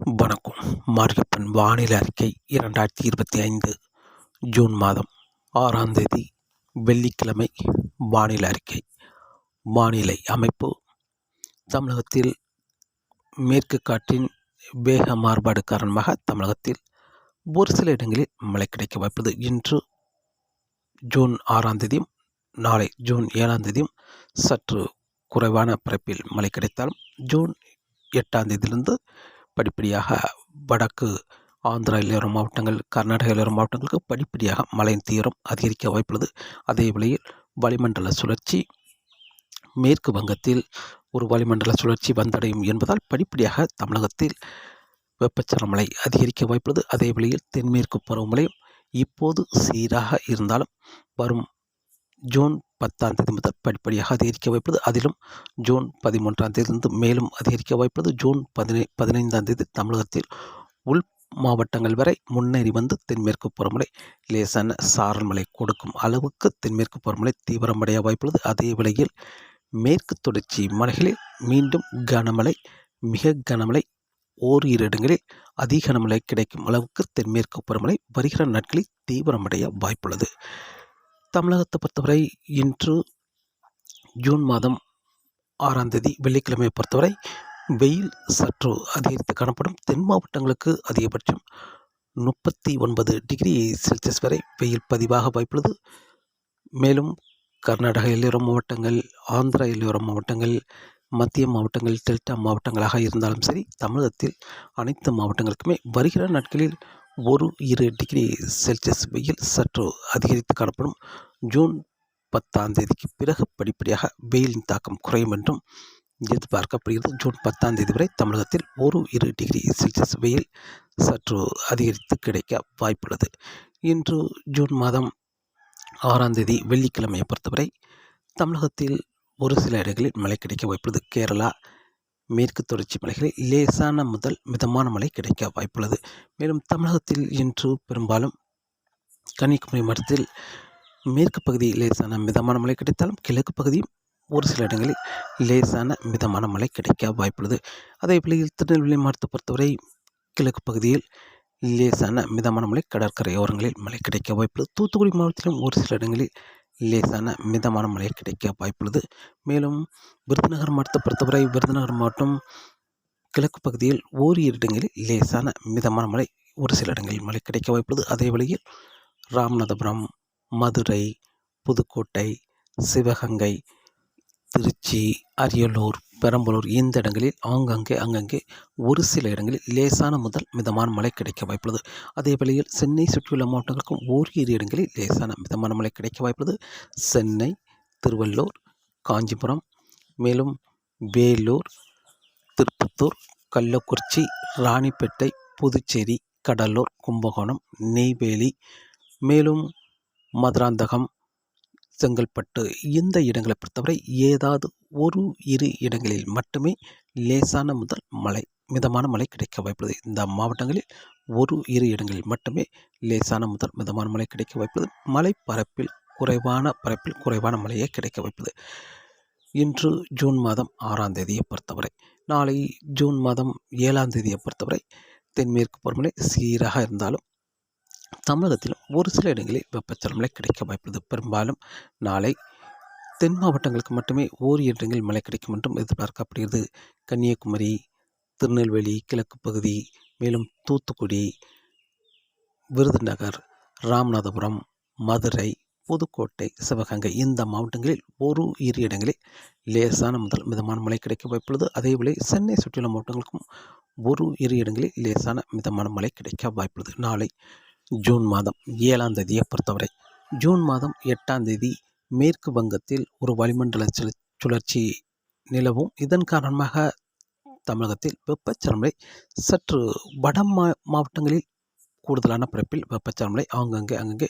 வணக்கம். மாரியப்பன் வானிலை அறிக்கை இரண்டாயிரத்தி இருபத்தி ஐந்து ஜூன் மாதம் ஆறாம் தேதி வெள்ளிக்கிழமை வானிலை அறிக்கை. வானிலை அமைப்பு. தமிழகத்தில் மேற்கு காற்றின் வேக மாறுபாடு காரணமாக தமிழகத்தில் ஒரு சில இடங்களில் மழை கிடைக்க வாய்ப்பது இன்று ஜூன் ஆறாம் தேதியும் நாளை ஜூன் ஏழாம் தேதியும் சற்று குறைவான பரப்பில் மழை கிடைத்தாலும் ஜூன் எட்டாம் தேதியிலிருந்து படிப்படியாக வடக்கு ஆந்திராவில் எல்லையோர மாவட்டங்கள் கர்நாடகாவில் எல்லையோர மாவட்டங்களுக்கு படிப்படியாக மழையின் தீவிரம் அதிகரிக்க வாய்ப்புள்ளது. அதே வேளையில் வளிமண்டல சுழற்சி மேற்கு வங்கத்தில் ஒரு வளிமண்டல சுழற்சி வந்தடையும் என்பதால் படிப்படியாக தமிழகத்தில் வெப்பச்சலன மழை அதிகரிக்க வாய்ப்புள்ளது. அதே வேளையில் தென்மேற்கு பருவமழையும் இப்போது சீராக இருந்தாலும் வரும் ஜூன் பத்தாம் தேதி முதல் படிப்படியாக அதிகரிக்க வாய்ப்புள்ளது. அதிலும் ஜூன் பதிமூன்றாம் தேதியிலிருந்து மேலும் அதிகரிக்க வாய்ப்புள்ளது. ஜூன் பதினை பதினைந்தாம் தேதி தமிழகத்தில் உள் மாவட்டங்கள் வரை முன்னேறி வந்து தென்மேற்கு பருவமழை லேசான சாரல் மழை கொடுக்கும் அளவுக்கு தென்மேற்கு பருவமழை தீவிரமடைய வாய்ப்புள்ளது. அதே வேளையில் மேற்கு தொடர்ச்சி மலைகளில் மீண்டும் கனமழை மிக கனமழை ஓரிரு இடங்களில் அதிக கனமழை கிடைக்கும் அளவுக்கு தென்மேற்கு பருவமழை வருகிற நாட்களில் தீவிரமடைய வாய்ப்புள்ளது. தமிழகத்தை பொறுத்தவரை இன்று ஜூன் மாதம் ஆறாம் தேதி வெள்ளிக்கிழமையை பொறுத்தவரை வெயில் சற்று அதிகரித்து காணப்படும். தென் மாவட்டங்களுக்கு அதிகபட்சம் முப்பத்தி ஒன்பது டிகிரி செல்சியஸ் வரை வெயில் பதிவாக வாய்ப்புள்ளது. மேலும் கர்நாடக எல்லையோர மாவட்டங்கள் ஆந்திரா எல்லையோர மாவட்டங்கள் மத்திய மாவட்டங்கள் டெல்டா மாவட்டங்களாக இருந்தாலும் சரி தமிழகத்தில் அனைத்து மாவட்டங்களுக்குமே வருகிற நாட்களில் ஒரு இரு டிகிரி செல்சியஸ் வெயில் சற்று அதிகரித்து காணப்படும். ஜூன் பத்தாம் தேதிக்கு பிறகு படிப்படியாக வெயிலின் தாக்கம் குறையும் என்றும் எதிர்பார்க்கப்படுகிறது. ஜூன் பத்தாம் தேதி வரை தமிழகத்தில் ஒரு இரு டிகிரி செல்சியஸ் வெயில் சற்று அதிகரித்து கிடைக்க வாய்ப்புள்ளது. இன்று ஜூன் மாதம் ஆறாம் தேதி வெள்ளிக்கிழமையை பொறுத்தவரை தமிழகத்தில் ஒரு சில இடங்களில் மழை கிடைக்க வாய்ப்புள்ளது. கேரளா மேற்கு தொடர்ச்சி மலைகளில் லேசான முதல் மிதமான மழை கிடைக்க வாய்ப்புள்ளது. மேலும் தமிழகத்தில் இன்று பெரும்பாலும் கன்னியாகுமரி மாவட்டத்தில் மேற்கு பகுதி லேசான மிதமான மழை கிடைத்தாலும் கிழக்கு பகுதியும் ஒரு சில இடங்களில் லேசான மிதமான மழை கிடைக்க வாய்ப்புள்ளது. அதே போல திருநெல்வேலி மாவட்டத்தை பொறுத்தவரை கிழக்கு பகுதியில் லேசான மிதமான மழை கடற்கரையோரங்களில் மழை கிடைக்க வாய்ப்புள்ளது. தூத்துக்குடி மாவட்டத்திலும் ஒரு சில இடங்களில் லேசான மிதமான மழை கிடைக்க வாய்ப்புள்ளது. மேலும் விருதுநகர் மாவட்டத்தை பொறுத்தவரை விருதுநகர் மாவட்டம் கிழக்கு பகுதியில் ஓரிரு இடங்களில் லேசான மிதமான மழை ஒரு சில இடங்களில் மழை கிடைக்க வாய்ப்புள்ளது. அதே வழியில் ராமநாதபுரம் மதுரை புதுக்கோட்டை சிவகங்கை திருச்சி அரியலூர் பெரம்பலூர் இந்த இடங்களில் ஆங்காங்கே அங்கங்கே ஒரு சில இடங்களில் லேசான முதல் மிதமான மழை கிடைக்க வாய்ப்புள்ளது. அதே வேளையில் சென்னை சுற்றியுள்ள மாவட்டங்களுக்கும் ஓரிரு இடங்களில் லேசான மிதமான மழை கிடைக்க வாய்ப்புள்ளது. சென்னை திருவள்ளூர் காஞ்சிபுரம் மேலும் வேலூர் திருப்பத்தூர் கள்ளக்குறிச்சி ராணிப்பேட்டை புதுச்சேரி கடலூர் கும்பகோணம் நெய்வேலி மேலும் மதுராந்தகம் செங்கல்பட்டு இந்த இடங்களை பொறுத்தவரை ஏதாவது ஒரு இரு இடங்களில் மட்டுமே லேசான முதல் மழை மிதமான மழை கிடைக்க வாய்ப்புள்ளது. இந்த மாவட்டங்களில் ஒரு இரு இடங்களில் மட்டுமே லேசான முதல் மிதமான மழை கிடைக்க வாய்ப்புள்ளது. மலை பரப்பில் குறைவான பரப்பில் குறைவான மழையே கிடைக்க வாய்ப்புள்ளது. இன்று ஜூன் மாதம் ஆறாம் தேதியை பொறுத்தவரை நாளை ஜூன் மாதம் ஏழாம் தேதியை பொறுத்தவரை தென்மேற்கு பருவமழை சீராக இருந்தாலும் தமிழகத்தில் ஒரு சில இடங்களில் வெப்பச்சலமழை கிடைக்க வாய்ப்புள்ளது. பெரும்பாலும் நாளை தென் மாவட்டங்களுக்கு மட்டுமே ஓரிரு இடங்களில் மழை கிடைக்கும் என்றும் எதிர்பார்க்கப்படுகிறது. கன்னியாகுமரி திருநெல்வேலி கிழக்கு பகுதி மேலும் தூத்துக்குடி விருதுநகர் ராமநாதபுரம் மதுரை புதுக்கோட்டை சிவகங்கை இந்த மாவட்டங்களில் ஒரு இரு இடங்களில் லேசான முதல் மிதமான மழை கிடைக்க வாய்ப்புள்ளது. அதேபோல சென்னை சுற்றியுள்ள மாவட்டங்களுக்கும் ஒரு இரு இடங்களில் லேசான மிதமான மழை கிடைக்க வாய்ப்புள்ளது. நாளை ஜூன் மாதம் ஏழாம் தேதியை பொறுத்தவரை. ஜூன் மாதம் எட்டாம் தேதி மேற்கு வங்கத்தில் ஒரு வளிமண்டல சுழற்சி நிலவும். இதன் காரணமாக தமிழகத்தில் வெப்பச்சலமழை சற்று வட மா மாவட்டங்களில் கூடுதலான பிறப்பில் வெப்பச்சலமழை அங்கங்கே அங்கங்கே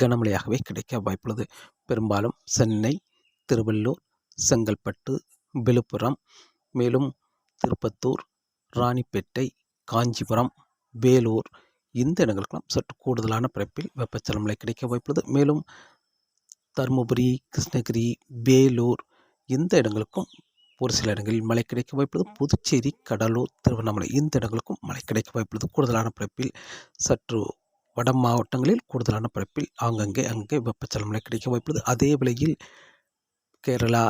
கனமழையாகவே கிடைக்க வாய்ப்புள்ளது. பெரும்பாலும் சென்னை திருவள்ளூர் செங்கல்பட்டு விழுப்புரம் மேலும் திருப்பத்தூர் ராணிப்பேட்டை காஞ்சிபுரம் வேலூர் இந்த இடங்களுக்கெல்லாம் சற்று கூடுதலான பிறப்பில் வெப்பச்சலமலை கிடைக்க வாய்ப்புள்ளது. மேலும் தருமபுரி கிருஷ்ணகிரி வேலூர் இந்த இடங்களுக்கும் ஒரு சில இடங்களில் மழை கிடைக்க வாய்ப்புள்ளது. புதுச்சேரி கடலூர் திருவண்ணாமலை இந்த இடங்களுக்கும் மழை கிடைக்க வாய்ப்புள்ளது. கூடுதலான பிறப்பில் சற்று வட மாவட்டங்களில் கூடுதலான பரப்பில் ஆங்கங்கே அங்கே வெப்பச்சலமலை கிடைக்க வாய்ப்புள்ளது. அதே விலையில் கேரளா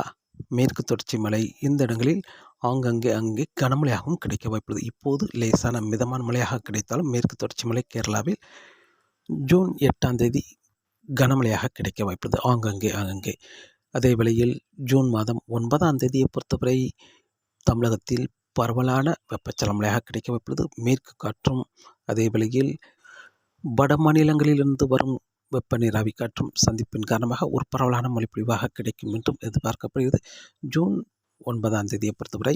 மேற்கு தொடர்ச்சி மலை இந்த இடங்களில் ஆங்கங்கே அங்கே கனமழையாகவும் கிடைக்க வாய்ப்புள்ளது. இப்போது லேசான மிதமான மழையாக கிடைத்தாலும் மேற்கு தொடர்ச்சி மலை கேரளாவில் ஜூன் எட்டாம் தேதி கனமழையாக கிடைக்க வாய்ப்புள்ளது. ஆங்கங்கே ஆங்கங்கே அதே வேளையில் ஜூன் மாதம் ஒன்பதாம் தேதியை பொறுத்தவரை தமிழகத்தில் பரவலான வெப்பச்சலன மழையாக கிடைக்க வாய்ப்புள்ளது. மேற்கு காற்றும் அதே வேளையில் வட மாநிலங்களிலிருந்து வரும் வெப்ப நீராவி காற்றும் சந்திப்பின் காரணமாக ஒரு பரவலான மழைப்பொழிவாக கிடைக்கும் என்றும் எதிர்பார்க்கப்படுகிறது. ஜூன் ஒன்பதாம் தேதியை பொறுத்தவரை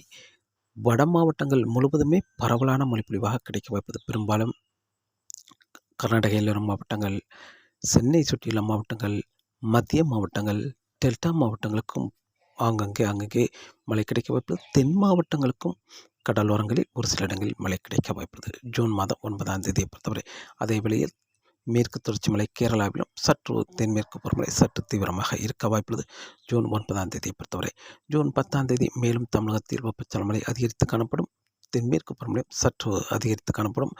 வட மாவட்டங்கள் முழுவதுமே பரவலான மழைப்பொழிவாக கிடைக்க வாய்ப்பது பெரும்பாலும் கர்நாடகையில் வரும் மாவட்டங்கள் சென்னை சுற்றியுள்ள மாவட்டங்கள் மத்திய மாவட்டங்கள் டெல்டா மாவட்டங்களுக்கும் ஆங்கங்கே அங்கங்கே மழை கிடைக்க வாய்ப்பது தென் மாவட்டங்களுக்கும் கடலோரங்களில் ஒரு சில இடங்களில் மழை கிடைக்க வாய்ப்புள்ளது. ஜூன் மாதம் ஒன்பதாம் தேதியை பொறுத்தவரை அதே வேளையில் மேற்கு தொடர்ச்சி மலை கேரளாவிலும் சற்று தென்மேற்கு பருவமழை சற்று தீவிரமாக இருக்க வாய்ப்புள்ளது. ஜூன் ஒன்பதாம் தேதியை பொறுத்தவரை ஜூன் பத்தாம் தேதி மேலும் தமிழகத்தில் வெப்பச்சல மழை அதிகரித்து காணப்படும். தென்மேற்கு பருவமழையும் சற்று அதிகரித்து காணப்படும்.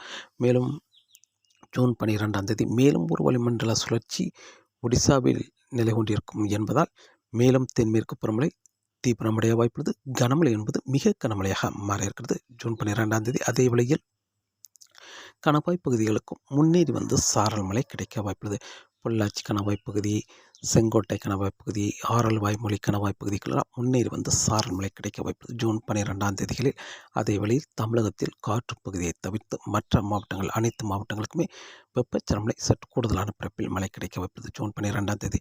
மேலும் ஜூன் பனிரெண்டாம் தேதி மேலும் ஒரு வளிமண்டல சுழற்சி ஒடிசாவில் நிலை கொண்டிருக்கும் என்பதால் மேலும் தென்மேற்கு பருவமழை தீவிரமடைய வாய்ப்புள்ளது. கனமழை என்பது மிக கனமழையாக மாற இருக்கிறது ஜூன் பன்னிரெண்டாம் தேதி அதே வழியில் கணவாய் பகுதிகளுக்கும் முன்னேறி வந்து சாரல் மழை கிடைக்க வாய்ப்புள்ளது. பொள்ளாச்சி கணவாய் பகுதி செங்கோட்டை கணவாய் பகுதி ஆரல் வாய்மொழி கணவாய் பகுதிகளெல்லாம் முன்னேறி வந்து சாரல் மழை கிடைக்க வாய்ப்பு ஜூன் பன்னிரெண்டாம் தேதிகளில் அதே வழியில் தமிழகத்தில் காற்று பகுதியை தவிர்த்து மற்ற மாவட்டங்கள் அனைத்து மாவட்டங்களுக்குமே வெப்பச்சலமலை சற்று கூடுதலான பிறப்பில் மழை கிடைக்க வாய்ப்புள்ளது. ஜூன் பன்னிரெண்டாம் தேதி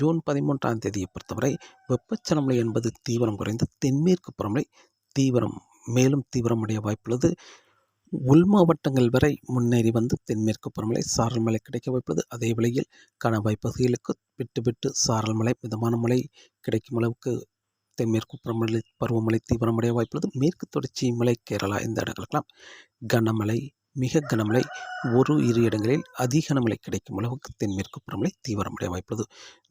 ஜூன் பதிமூன்றாம் தேதியை பொறுத்தவரை வெப்பச்சலமலை என்பது தீவிரம் குறைந்து தென்மேற்கு புறமலை தீவிரம் மேலும் தீவிரமடைய வாய்ப்புள்ளது. உள் மாவட்டங்கள் வரை முன்னேறி வந்து தென்மேற்கு பருவமழை சாரல் மழை கிடைக்க வாய்ப்புள்ளது. அதே வேளையில் கணவாய் பகுதிகளுக்கு விட்டு விட்டு சாரல் மழை மிதமான மழை கிடைக்கும் அளவுக்கு தென்மேற்கு பருவமழை பருவமழை தீவிரமடைய வாய்ப்புள்ளது. மேற்கு தொடர்ச்சி மலை கேரளா இந்த இடங்களுக்கெல்லாம் கனமழை மிக கனமழை ஒரு இரு இடங்களில் அதிக கனமழை கிடைக்கும் அளவுக்கு தென்மேற்கு பருவமழை தீவிரமடைய வாய்ப்புள்ளது.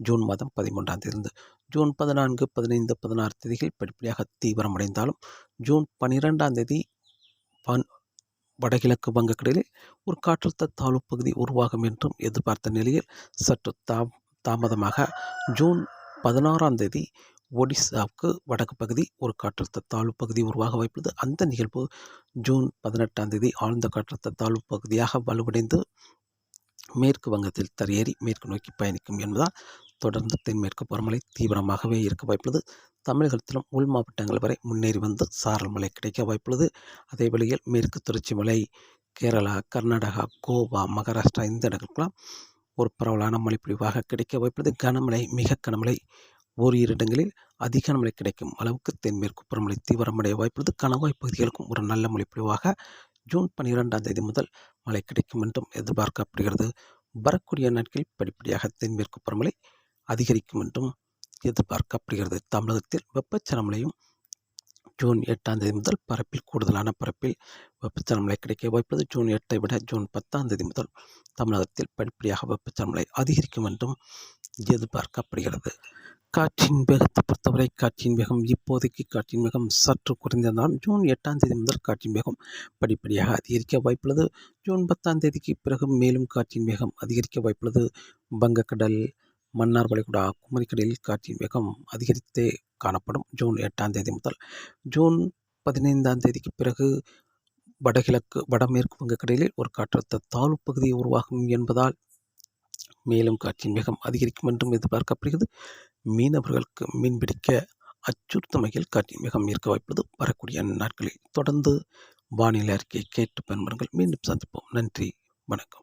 ஜூன் மாதம் பதிமூன்றாம் தேதி ஜூன் பதினான்கு பதினைந்து பதினாறு தேதிகள் படிப்படியாக தீவிரமடைந்தாலும் ஜூன் பன்னிரெண்டாம் தேதி பன் வடகிழக்கு வங்கக்கடலில் ஒரு காற்றழுத்த தாழ்வு பகுதி உருவாகும் என்றும் எதிர்பார்த்த நிலையில் சற்று தா தாமதமாக ஜூன் பதினாறாம் தேதி ஒடிசாவுக்கு வடக்கு பகுதி ஒரு காற்றழுத்த தாழ்வு பகுதி உருவாக வாய்ப்புள்ளது. அந்த நிகழ்வு ஜூன் பதினெட்டாம் தேதி ஆழ்ந்த காற்றழுத்த தாழ்வு பகுதியாக வலுவடைந்து மேற்கு வங்கத்தில் தரையேறி மேற்கு நோக்கி பயணிக்கும் என்பதால் தொடர்ந்து தென்மேற்கு பருவமழை தீவிரமாகவே இருக்க வாய்ப்புள்ளது. தமிழகத்திலும் உள் மாவட்டங்கள் வரை முன்னேறி வந்து சாரல் மழை கிடைக்க வாய்ப்புள்ளது. அதே வழியில் மேற்கு தொடர்ச்சி மலை கேரளா கர்நாடகா கோவா மகாராஷ்டிரா இந்த இடங்களுக்கெல்லாம் ஒரு பரவலான மழைப்பொழிவாக கிடைக்க வாய்ப்புள்ளது. கனமழை மிக கனமழை ஓரிரு இடங்களில் அதிக மழை கிடைக்கும் அளவுக்கு தென்மேற்கு பருவமழை தீவிரமடைய வாய்ப்புள்ளது. கணவாய் பகுதிகளுக்கும் ஒரு நல்ல மழைப்பொழிவாக ஜூன் பன்னிரெண்டாம் தேதி முதல் மழை கிடைக்கும் என்றும் எதிர்பார்க்கப்படுகிறது. வரக்கூடிய நாட்களில் படிப்படியாக தென்மேற்கு பருவமழை அதிகரிக்கும் என்றும் எதிர்பார்க்கப்படுகிறது. தமிழகத்தில் வெப்பச்சலமலையும் ஜூன் எட்டாம் தேதி முதல் பரப்பில் கூடுதலான பரப்பில் வெப்பச்சலமலை கிடைக்க வாய்ப்பது ஜூன் எட்டை விட ஜூன் பத்தாம் தேதி முதல் தமிழகத்தில் படிப்படியாக வெப்பச்சலமலை அதிகரிக்கும் என்றும் எதிர்பார்க்கப்படுகிறது. காற்றின் வேகத்தை பொறுத்தவரை காற்றின் வேகம் இப்போதைக்கு காற்றின் வேகம் சற்று குறைந்திருந்தாலும் ஜூன் எட்டாம் தேதி முதல் காற்றின் வேகம் படிப்படியாக அதிகரிக்க வாய்ப்புள்ளது. ஜூன் பத்தாம் தேதிக்கு பிறகு மேலும் காற்றின் வேகம் அதிகரிக்க வாய்ப்புள்ளது. வங்கக்கடல் மன்னார் வளைகுடா குமரிக்கடலில் காற்றின் வேகம் அதிகரித்தே காணப்படும் ஜூன் எட்டாம் தேதி முதல். ஜூன் பதினைந்தாம் தேதிக்கு பிறகு வடகிழக்கு வடமேற்கு வங்கக்கடலில் ஒரு காற்றழுத்த தாழ்வு பகுதி உருவாகும் என்பதால் மேலும் காற்றின் வேகம் அதிகரிக்கும் என்றும் எதிர்பார்க்கப்படுகிறது. மீனவர்களுக்கு மீன்பிடிக்க அச்சுறுத்தும் வகையில் காற்றின் வேகம் இருக்க வாய்ப்பது வரக்கூடிய நாட்களில் தொடர்ந்து வானிலை அறிக்கையை கேட்டு பயன்பெறுங்கள். மீண்டும் சந்திப்போம். நன்றி. வணக்கம்.